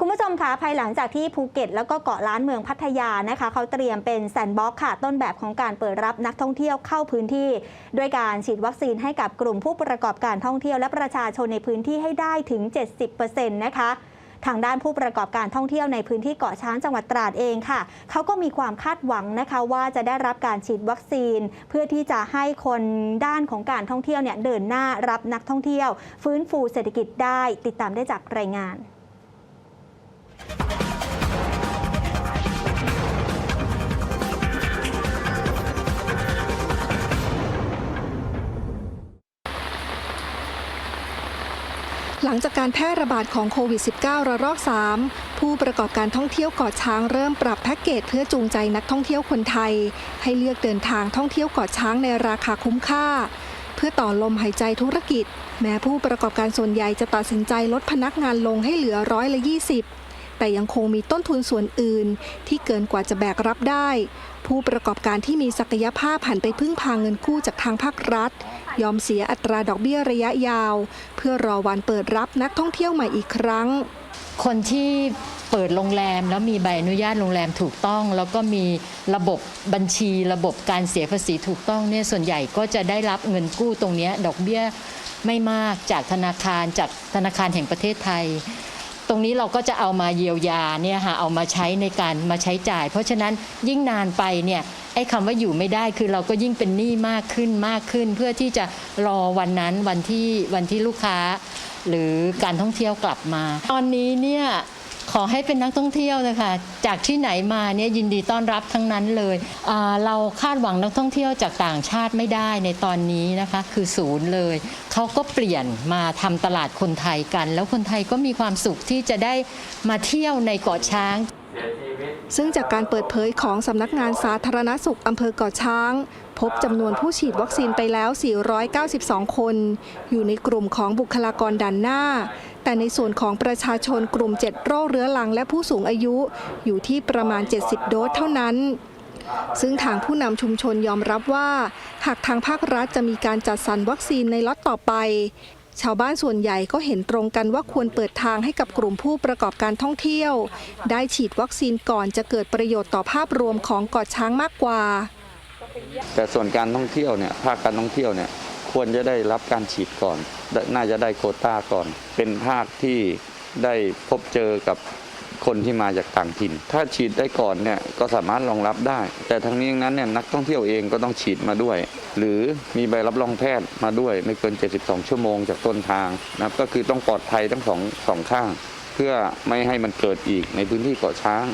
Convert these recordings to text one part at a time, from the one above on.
คุณผู้ชมคะภายหลังจากที่ภูเก็ต แล้วก็เกาะล้านเมืองพัทยานะคะ เขาเตรียมเป็นแซนด์บ็อกซ์ค่ะ ต้นแบบของการเปิดรับนักท่องเที่ยวเข้าพื้นที่ ด้วยการฉีดวัคซีนให้กับกลุ่มผู้ประกอบการท่องเที่ยวและประชาชนในพื้นที่ให้ได้ถึง 70%นะคะทางด้านผู้ประกอบการท่องเที่ยวในพื้นที่เกาะช้างจังหวัดตราดเองค่ะ เขาก็มีความคาดหวังนะคะว่าจะได้รับการฉีดวัคซีน เพื่อที่จะให้คนด้านของการท่องเที่ยวเนี่ยเดินหน้ารับนักท่องเที่ยว ฟื้นฟูเศรษฐกิจได้ติดตามได้จากรายงาน หลังจากการแพร่ระบาดของโควิด -19 ระลอก 3 ผู้ประกอบการท่องเที่ยวเกาะช้างเริ่มปรับแพ็กเกจเพื่อจูงใจนักท่องเที่ยวคนไทย ให้เลือกเดินทางท่องเที่ยวเกาะช้างในราคาคุ้มค่า เพื่อต่อลมหายใจธุรกิจ แม้ผู้ประกอบการส่วนใหญ่จะตัดสินใจลดพนักงานลงให้เหลือร้อยละ 20 แต่ยังคงมีต้นทุนส่วนอื่น ที่เกินกว่าจะแบกรับได้ ผู้ประกอบการที่มีศักยภาพหันไปพึ่งพาเงินกู้จากทางภาครัฐ ยอมเสียอัตราดอกเบี้ยระยะยาว เพื่อรอวันเปิดรับนักท่องเที่ยวใหม่อีกครั้ง คนที่เปิดโรงแรมแล้วมีใบอนุญาตโรงแรมถูกต้อง แล้วก็มีระบบบัญชีระบบการเสียภาษีถูกต้องเนี่ยส่วนใหญ่ก็จะได้รับเงินกู้ตรงนี้ดอกเบี้ยไม่มากจากธนาคารจากธนาคารแห่งประเทศไทย ตรงนี้เราก็จะเอามาเยียวยาเนี่ยค่ะเอามาใช้ในการมาใช้จ่าย เพราะฉะนั้นยิ่งนานไปเนี่ยไอ้คำว่าอยู่ไม่ได้คือเราก็ยิ่งเป็นหนี้มากขึ้นมากขึ้น เพื่อที่จะรอวันนั้นวันที่วันที่ลูกค้า หรือการท่องเที่ยวกลับมา ตอนนี้เนี่ย ขอให้เป็นนักท่องเที่ยวนะคะจากที่ไหนมาเนี่ยยินดีต้อนรับทั้งนั้นเลยเราคาดหวังนักท่องเที่ยวจากต่างชาติไม่ได้ในตอนนี้นะคะคือศูนย์เลยเขาก็เปลี่ยนมาทำตลาดคนไทยกัน แล้วคนไทยก็มีความสุขที่จะได้มาเที่ยวในเกาะช้างซึ่งจากการเปิดเผยของสำนักงานสาธารณสุขอำเภอเกาะช้าง พบจำนวนผู้ฉีดวัคซีนไปแล้ว 492 คน อยู่ในกลุ่มของบุคลากรด่านหน้า แต่ในส่วนของประชาชนกลุ่ม 7 โรคเรื้อรังและผู้สูงอายุอยู่ที่ประมาณ 70 โดสเท่านั้นซึ่งทางผู้นำชุมชนยอมรับว่า หากทางภาครัฐจะมีการจัดสรรวัคซีนในล็อตต่อไป ชาวบ้านส่วนใหญ่ก็เห็นตรงกันว่าควรเปิดทางให้กับกลุ่มผู้ประกอบการท่องเที่ยว ได้ฉีดวัคซีนก่อนจะเกิดประโยชน์ต่อภาพรวมของเกาะช้างมากกว่า แต่ส่วนการท่องเที่ยวเนี่ยภาคการท่องเที่ยวเนี่ย ควรจะได้รับการฉีดก่อน น่าจะได้โคต้าก่อน เป็นภาคที่ได้พบเจอกับคนที่มาจากต่างถิ่น ถ้าฉีดได้ก่อนเนี่ยก็สามารถรองรับได้ แต่ทั้งนี้ทั้งนั้นเนี่ยนักท่องเที่ยวเองก็ต้องฉีดมาด้วย หรือมีใบรับรองแพทย์มาด้วยไม่เกิน 72 ชั่วโมงจากต้นทางนะครับก็คือต้องปลอดภัยทั้งสองสองข้าง เพื่อไม่ให้มันเกิดอีกในพื้นที่เกาะช้าง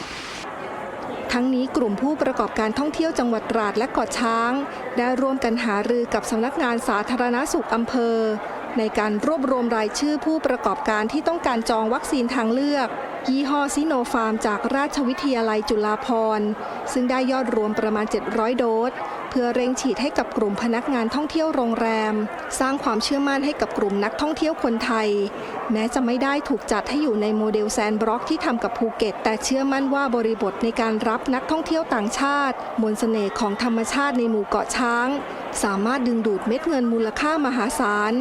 ทั้งนี้กลุ่มผู้ประกอบการท่องเที่ยวจังหวัดตราดและเกาะช้าง ได้ร่วมกันหารือกับสำนักงานสาธารณสุขอำเภอ ในการรวบรวมรายชื่อผู้ประกอบการที่ต้องการจองวัคซีนทางเลือก ยี่ห้อซิโนฟาร์มจากราชวิทยาลัยจุฬาภรณ์ ซึ่งได้ยอดรวมประมาณ 700 โดส พื่อเร่งฉีดให้กับกลุ่มพนักงานท่องเที่ยวโรงแรม สร้างความเชื่อมั่นให้กับกลุ่มนักท่องเที่ยวคนไทย แม้จะไม่ได้ถูกจัดให้อยู่ในโมเดลแซนบล็อกที่ทำกับภูเก็ต แต่เชื่อมั่นว่าบริบทในการรับนักท่องเที่ยวต่างชาติ มนต์เสน่ห์ของธรรมชาติในหมู่เกาะช้าง สามารถดึงดูดเม็ดเงินมูลค่ามหาศาล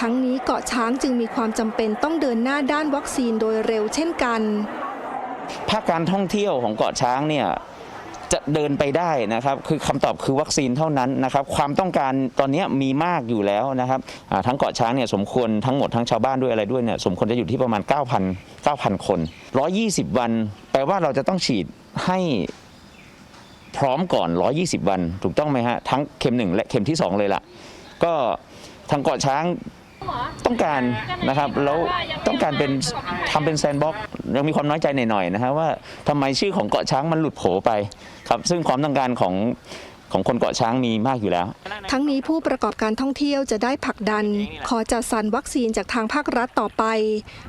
ทั้งนี้เกาะช้างจึงมีความจำเป็นต้องเดินหน้าด้านวัคซีนโดยเร็วเช่นกัน ภาคการท่องเที่ยวของเกาะช้างเนี่ย จะเดินไปได้นะครับ คือคำตอบคือวัคซีนเท่านั้นนะครับ ความต้องการตอนนี้มีมากอยู่แล้วนะครับทั้งเกาะช้างเนี่ยสมควรทั้งหมดทั้งชาวบ้านด้วยอะไรด้วยเนี่ยสมควรจะอยู่ที่ประมาณ 9,000 9,000 คน 120 วัน แปลว่าเราจะต้องฉีดให้พร้อมก่อน 120 วัน ถูกต้องไหมฮะ ทั้งเข็ม 1 และเข็มที่ 2 เลยล่ะ ก็ทางเกาะช้าง ต้องการนะครับแล้วต้องการเป็นทำเป็นแซนด์บ็อกซ์ยังมีความน้อยใจหน่อยๆนะครับว่าทำไมชื่อของเกาะช้างมันหลุดโผไปครับซึ่งความต้องการของของคนเกาะช้างมีมากอยู่แล้ว ทั้งนี้ผู้ประกอบการท่องเที่ยวจะได้ผลักดัน ขอจัดสรรวัคซีนจากทางภาครัฐต่อไป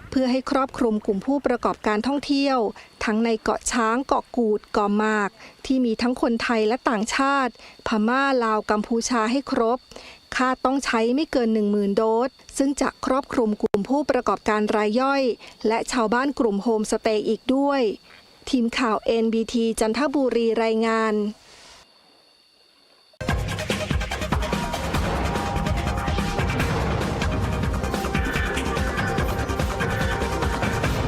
เพื่อให้ครอบคลุมกลุ่มผู้ประกอบการท่องเที่ยว ทั้งในเกาะช้างเกาะกูดเกาะมาก ที่มีทั้งคนไทยและต่างชาติ พม่าลาวกัมพูชาให้ครบ คาดต้องใช้ไม่เกิน 10,000 โดส ซึ่งจะครอบคลุมกลุ่มผู้ประกอบการรายย่อย และชาวบ้านกลุ่มโฮมสเตย์อีกด้วย ทีมข่าว NBT จันทบุรีรายงาน